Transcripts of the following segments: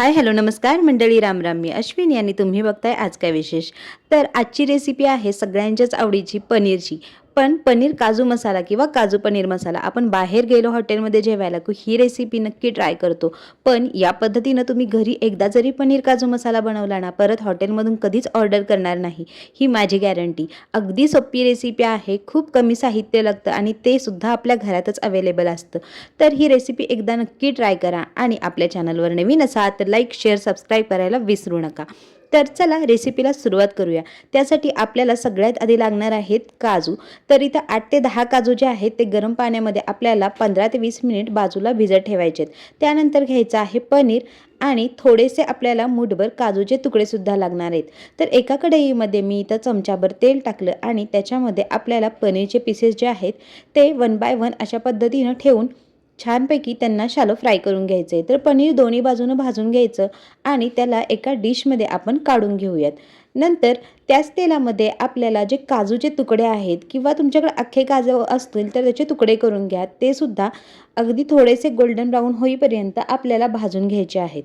Hi hello नमस्कार. मंडळी राम राम. मी अश्विनी आणि तुम्ही बघताय आज काय विशेष? तर आजची रेसिपी आहे सगळ्यांच्याच आवडीची पनीरची. पण पनीर काजू मसाला किंवा काजू पनीर मसाला. आपण बाहेर गेलो हॉटेलमध्ये जेवायला की ही रेसिपी नक्की ट्राय करतो. पण या पद्धतीनं तुम्ही घरी एकदा जरी पनीर काजू मसाला बनवला ना परत हॉटेलमधून कधीच ऑर्डर करणार नाही. ही माझी गॅरंटी अगदी सोपी रेसिपी आहे खूप कमी साहित्य लागतं आणि ते सुद्धा आपल्या घरातच अवेलेबल असतं. तर ही रेसिपी एकदा नक्की ट्राय करा आणि आपल्या चॅनलवर नवीन असा तर लाईक शेअर सबस्क्राईब करायला विसरू नका. तर चला रेसिपीला सुरुवात करूया. त्यासाठी आपल्याला सगळ्यात आधी लागणार आहेत काजू. तर इथं आठ ते दहा काजू जे आहेत ते गरम पाण्यामध्ये आपल्याला पंधरा ते वीस मिनिट बाजूला भिजत ठेवायचे आहेत त्यानंतर घ्यायचं आहे पनीर आणि थोडेसे आपल्याला मुठभर काजूचे तुकडेसुद्धा लागणार आहेत. तर एका कढईमध्ये मी इथं चमच्याभर तेल टाकलं आणि त्याच्यामध्ये आपल्याला पनीरचे पीसेस जे आहेत ते वन बाय वन अशा पद्धतीनं ठेवून छानपैकी त्यांना शालो फ्राय करून घ्यायचं. आहे तर पनीर दोन्ही बाजूनं भाजून घ्यायचं आणि त्याला एका डिशमध्ये आपण काढून घेऊयात. नंतर त्याच तेलामध्ये आपल्याला जे काजूचे तुकडे आहेत किंवा तुमच्याकडे अख्खे काजू असतील तर त्याचे तुकडे करून घ्या. ते सुद्धा अगदी थोडेसे गोल्डन ब्राऊन होईपर्यंत आपल्याला भाजून घ्यायचे आहेत.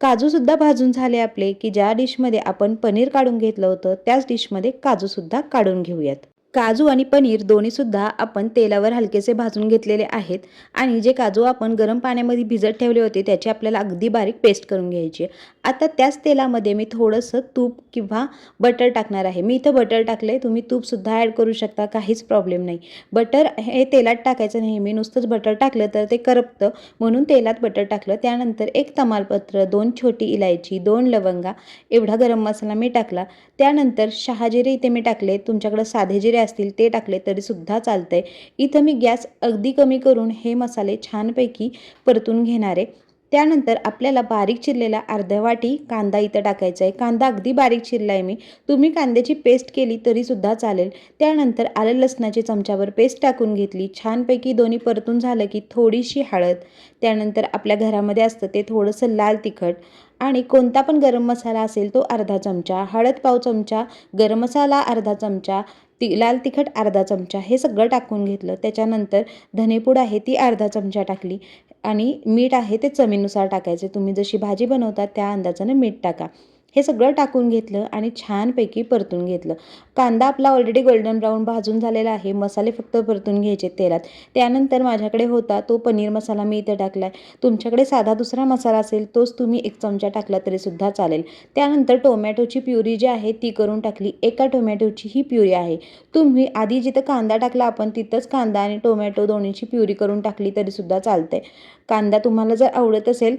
काजूसुद्धा भाजून झाले आपले की ज्या डिशमध्ये आपण पनीर काढून घेतलं होतं त्याच डिशमध्ये काजूसुद्धा काढून घेऊयात. काजू आणि पनीर दोन्हीसुद्धा आपण तेलावर हलकेसे भाजून घेतलेले आहेत आणि जे काजू आपण गरम पाण्यामध्ये भिजत ठेवले होते त्याची आपल्याला अगदी बारीक पेस्ट करून घ्यायची आता त्याच तेलामध्ये मी थोडंसं तूप किंवा बटर टाकणार आहे. मी इथं बटर टाकलं आहे तुम्ही तूपसुद्धा ॲड करू शकता काहीच प्रॉब्लेम नाही. बटर हे तेलात टाकायचं नाही मी नुसतंच बटर टाकलं तर ते करपतं. म्हणून तेलात बटर टाकलं. त्यानंतर एक तमालपत्र दोन छोटी इलायची दोन लवंगा एवढा गरम मसाला मी टाकला. त्यानंतर शहाजिरे इथे मी टाकले तुमच्याकडं साधे जिरे असतील ते टाकले तरीसुद्धा चालतं आहे इथं मी गॅस अगदी कमी करून हे मसाले छानपैकी परतून घेणार आहे. त्यानंतर आपल्याला बारीक चिरलेला अर्ध्या वाटी कांदा इथं टाकायचा आहे. कांदा अगदी बारीक चिरला आहे मी. तुम्ही कांद्याची पेस्ट केली तरीसुद्धा चालेल. त्यानंतर आलं लसणाची चमच्यावर पेस्ट टाकून घेतली. छानपैकी दोन्ही परतून झालं की थोडीशी हळद. त्यानंतर आपल्या घरामध्ये असतं ते थोडंसं लाल तिखट. आणि कोणता पण गरम मसाला असेल तो अर्धा चमचा. हळद पाव चमचा गरम मसाला अर्धा चमचा ती लाल तिखट अर्धा चमचा हे सगळं टाकून घेतलं. त्याच्यानंतर धनेपूड आहे ती अर्धा चमचा टाकली. आणि मीठ आहे ते चवीनुसार टाकायचे. तुम्ही जशी भाजी बनवता त्या अंदाजानं मीठ टाका. हे सगळं टाकून घेतलं आणि छानपैकी परतून घेतलं. कांदा आपला ऑलरेडी गोल्डन ब्राऊन भाजून झालेला आहे. मसाले फक्त परतून घ्यायचे तेलात. त्यानंतर माझ्याकडे होता तो पनीर मसाला मी इथं टाकला आहे तुमच्याकडे साधा दुसरा मसाला असेल तोच तुम्ही एक चमचा टाकला तरीसुद्धा चालेल. त्यानंतर टोमॅटोची प्युरी जी आहे ती करून टाकली. एका टोमॅटोची ही प्युरी आहे. तुम्ही आधी जिथं कांदा टाकला आपण तिथंच कांदा आणि टोमॅटो दोन्हीची प्युरी करून टाकली तरीसुद्धा चालतंय. कांदा तुम्हाला जर आवडत असेल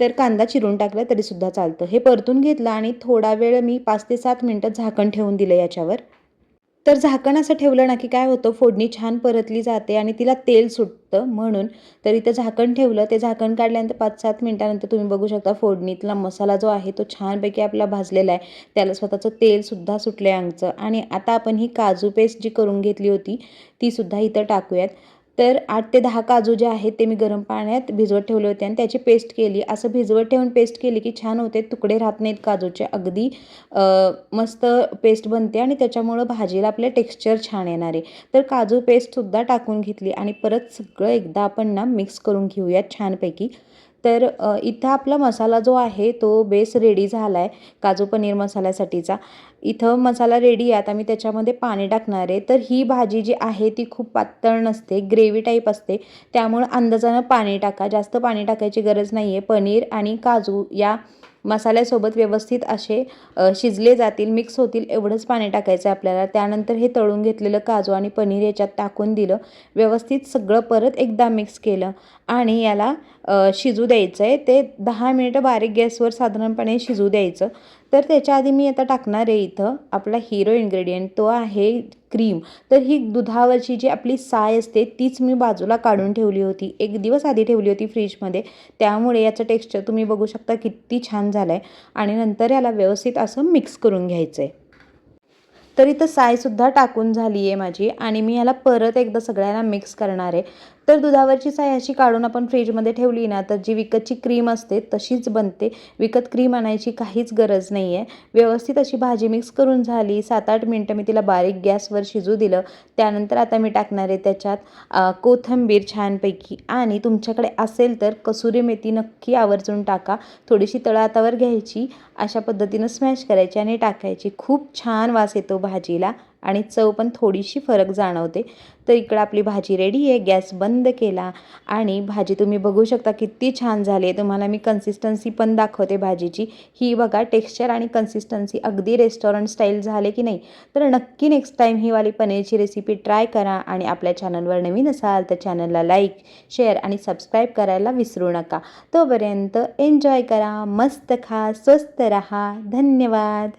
तर कांदा चिरून टाकला तरीसुद्धा चालतं. हे परतून घेतलं आणि थोडा वेळ मी पाच ते सात मिनटं झाकण ठेवून दिलं याच्यावर. तर झाकण असं ठेवलं ना की काय होतं फोडणी छान परतली जाते आणि तिला तेल सुटतं म्हणून. तर इथं झाकण ठेवलं. ते झाकण काढल्यानंतर पाच सात मिनटानंतर तुम्ही बघू शकता फोडणीतला मसाला जो आहे तो छानपैकी आपला भाजलेला आहे. त्याला स्वतःचं तेलसुद्धा सुटलं आहे अंगचं आणि आता आपण ही काजू पेस्ट जी करून घेतली होती तीसुद्धा इथं टाकूयात. तर आठ ते दहा काजू जे आहेत ते मी गरम पाण्यात भिजवत ठेवले होते आणि त्याची पेस्ट केली. असं भिजवत ठेवून पेस्ट केली की छान होते तुकडे राहत नाहीत काजूचे. अगदी मस्त पेस्ट बनते आणि त्याच्यामुळं भाजीला आपले टेक्स्चर छान येणार. आहे तर काजू पेस्टसुद्धा टाकून घेतली आणि परत सगळं एकदा आपण ना मिक्स करून घेऊयात छानपैकी. तर इथं आपला मसाला जो आहे तो बेस रेडी झाला आहे काजू पनीर मसाल्यासाठीचा. इथं मसाला रेडी आहे. आता मी त्याच्यामध्ये पाणी टाकणार आहे. तर ही भाजी जी आहे ती खूप पातळ नसते ग्रेव्ही टाईप असते. त्यामुळं अंदाजानं पाणी टाका. जास्त पाणी टाकायची गरज नाही आहे पनीर आणि काजू या मसाल्यासोबत व्यवस्थित असे शिजले जातील मिक्स होतील एवढंच पाणी टाकायचं आहे आपल्याला. त्यानंतर हे तळून घेतलेलं काजू आणि पनीर याच्यात टाकून दिलं. व्यवस्थित सगळं परत एकदा मिक्स केलं. आणि याला शिजू द्यायचं आहे ते दहा मिनिटं बारीक गॅसवर साधारणपणे शिजू द्यायचं. तर त्याच्या आधी मी आता टाकणार आहे इथं आपला हिरो इन्ग्रेडियंट तो आहे क्रीम तर ही दुधावरची जी आपली साय असते तीच मी बाजूला काढून ठेवली होती. एक दिवस आधी ठेवली होती फ्रीजमध्ये त्यामुळे याचं टेक्स्चर तुम्ही बघू शकता किती छान झालं आहे आणि नंतर याला व्यवस्थित असं मिक्स करून घ्यायचं आहे तर इथं सायसुद्धा टाकून झाली आहे माझी. आणि मी याला परत एकदा सगळ्यांना मिक्स करणार आहे. तर दुधावरची साय अशी काढून आपण फ्रीजमध्ये ठेवली ना तर जी विकतची क्रीम असते तशीच बनते. विकत क्रीम आणायची काहीच गरज नाही आहे व्यवस्थित अशी भाजी मिक्स करून झाली सात आठ मिनटं मी तिला बारीक गॅसवर शिजू दिलं. त्यानंतर आता मी टाकणार आहे त्याच्यात कोथंबीर कोथिंबीर छानपैकी. आणि तुमच्याकडे असेल तर कसुरी मेथी नक्की आवर्जून टाका. थोडीशी तळातावर घ्यायची. अशा पद्धतीनं स्मॅश करायची आणि टाकायची. खूप छान वास येतो भाजीला. आणि चव पण थोडीशी फरक जाणवते. तर इकडं आपली भाजी रेडी आहे. गॅस बंद केला आणि भाजी तुम्ही बघू शकता किती छान झाली आहे. तुम्हाला मी कन्सिस्टन्सी पण दाखवते भाजीची. ही बघा टेक्स्चर आणि कन्सिस्टन्सी अगदी रेस्टॉरंट स्टाईल झाले की नाही? तर नक्की नेक्स्ट टाईम ही वाली पनीरची रेसिपी ट्राय करा आणि आपल्या चॅनलवर नवीन असाल तर चॅनलला लाईक शेअर आणि सबस्क्राईब करायला विसरू नका. तोपर्यंत एन्जॉय करा. मस्त खा स्वस्त रहा. धन्यवाद.